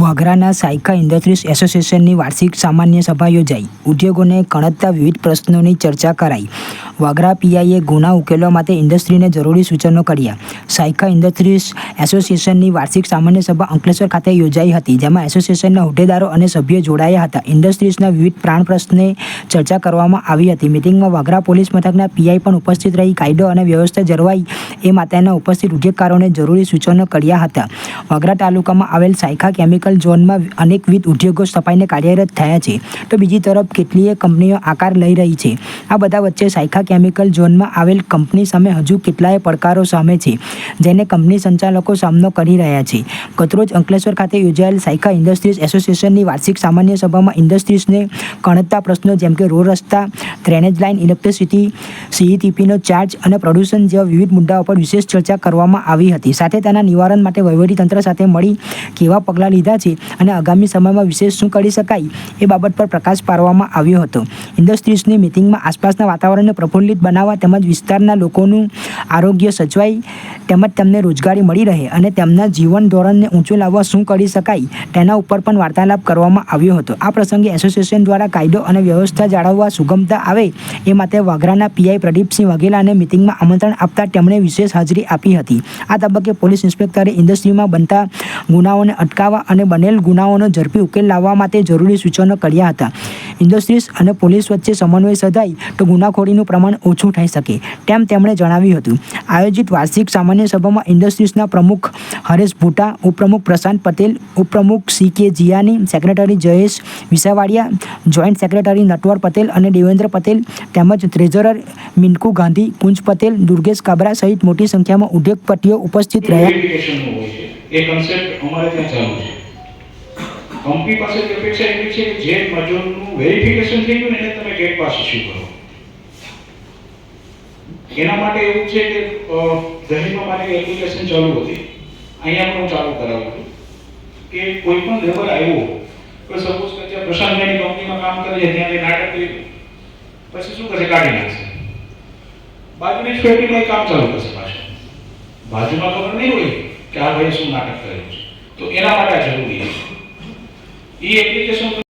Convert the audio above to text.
વાગરાના Saykha industries એસોસિએશનની વાર્ષિક સામાન્ય સભા યોજાઈ. ઉદ્યોગોને કણતતા વિવિધ પ્રશ્નોની ચર્ચા કરાઈ. વાગરા પીઆઈએ ગુના ઉકેલવા માટે ઇન્ડસ્ટ્રીને જરૂરી સૂચનો કર્યા. સાયકા ઇન્ડસ્ટ્રીઝ એસોસિએશનની વાર્ષિક સામાન્ય સભા અંકલેશ્વર ખાતે યોજાઈ હતી, જેમાં એસોસિએશનના હોદ્દેદારો અને સભ્યો જોડાયા હતા. ઇન્ડસ્ટ્રીઝના વિવિધ પ્રાણ પ્રશ્ને ચર્ચા કરવામાં આવી હતી. મિટિંગમાં વાગરા પોલીસ મથકના પીઆઈ પણ ઉપસ્થિત રહી. કાયદો અને વ્યવસ્થા જળવાઈ એ માટેના ઉપસ્થિત ઉદ્યોગકારોને જરૂરી સૂચનો કર્યા હતા. વાગરા તાલુકામાં આવેલ સાયખા કેમિકલ ઝોનમાં અનેકવિધ ઉદ્યોગો સ્થપાઈને કાર્યરત થયા છે. તો બીજી તરફ કેટલીય કંપનીઓ આકાર લઈ રહી છે. આ બધા વચ્ચે સાયખા કેમિકલ ઝોનમાં આવેલ કંપની સામે હજુ કેટલાય પડકારો સામે છે, જેને કંપની સંચાલકો સામનો કરી રહ્યા છે. ગતરોજ અંકલેશ્વર ખાતે યોજાયેલ સાયકા ઇન્ડસ્ટ્રીઝ એસોસિએશનની વાર્ષિક સામાન્ય સભામાં ઇન્ડસ્ટ્રીઝને કણતા પ્રશ્નો જેમ કે રોડ રસ્તા, ડ્રેનેજ લાઇન, ઇલેક્ટ્રિસિટી, સીઈટીપીનો ચાર્જ અને પ્રદૂષણ જેવા વિવિધ મુદ્દાઓ પર વિશેષ ચર્ચા કરવામાં આવી હતી. સાથે તેના નિવારણ માટે વહીવટીતંત્ર સાથે મળી કેવા પગલાં લીધા છે અને આગામી સમયમાં વિશેષ શું કરી શકાય એ બાબત પર પ્રકાશ પાડવામાં આવ્યો હતો. ઇન્ડસ્ટ્રીઝની મિટિંગમાં આસપાસના વાતાવરણને પ્રફુલ્લિત બનાવવા તેમજ વિસ્તારના લોકોનું આરોગ્ય સચવાય, તેમજ તેમને રોજગારી મળી રહે અને તેમના જીવન ધોરણને ઊંચું લાવવા શું કરી શકાય, તેના ઉપર પણ વાર્તાલાપ કરવામાં આવ્યો હતો. આ પ્રસંગે એસોસિએશન દ્વારા કાયદો અને વ્યવસ્થા જાળવવા સુગમતા આવે એ માટે વાગરાના પીઆઈ પ્રદીપસિંહ વાઘેલાને મિટિંગમાં આમંત્રણ આપતા તેમણે વિશેષ હાજરી આપી હતી. આ તબક્કે પોલીસ ઇન્સ્પેક્ટરે ઇન્ડસ્ટ્રીમાં બનતા ગુનાઓને અટકાવવા અને બનેલ ગુનાઓનો ઝડપી ઉકેલ લાવવા માટે જરૂરી સૂચનો કર્યા હતા. ઇન્ડસ્ટ્રીઝ અને પોલીસ વચ્ચે સમન્વય સધાય તો ગુનાખોરીનું પ્રમાણ ઓછું થઈ શકે. તેમ તેમણે જણાવ્યું હતું. આયોજિત વાર્ષિક સામાન્ય સભામાં ઇન્ડસ્ટ્રીઝના પ્રમુખ હરેશ ભૂટા ઉપપ્રમુખ પ્રશાંત પટેલ ઉપપ્રમુખ C K Jiyani secretary Jayesh Visavadiya joint secretary Natwar Patel અને દેવેન્દ્ર પટેલ તેમજ ટ્રેઝરર મિન્કુ ગાંધી કુંજ પટેલ દુર્ગેશ કાબરા સહિત મોટી સંખ્યામાં ઉદ્યોગપતિઓ ઉપસ્થિત રહ્યા. એ કન્સેપ્ટ અમારે ત્યાં ચાલુ છે. કંપની પાસે અપેક્ષા એવી છે કે જે મજૂરનું વેરિફિકેશન થઈ ગયું ને એને તમે ગેટ પાસ ઇસ્યુ કરો. એના માટે એવું છે કે દહેજમાં મારી એપ્લિકેશન ચાલુ હતી. અહીંયા પણ હું ચાલુ કરાવું છું. કે કોઈ પણ લેબર આવ્યો તો સપોઝ કે ત્યાં પ્રશાંતભાઈની કંપનીમાં કામ કરે છે, ત્યાં નાટક કર્યું પછી શું કરશે? કાઢી નાખશે. બાજુની જ ફેક્ટરીમાં કામ ચાલુ કરશે પાછું. બાજુમાં ખબર નહીં હોય કે આ ભાઈ શું નાટક કર્યું છે. તો એના માટે જરૂરી છે. એ એપ્લિકેશન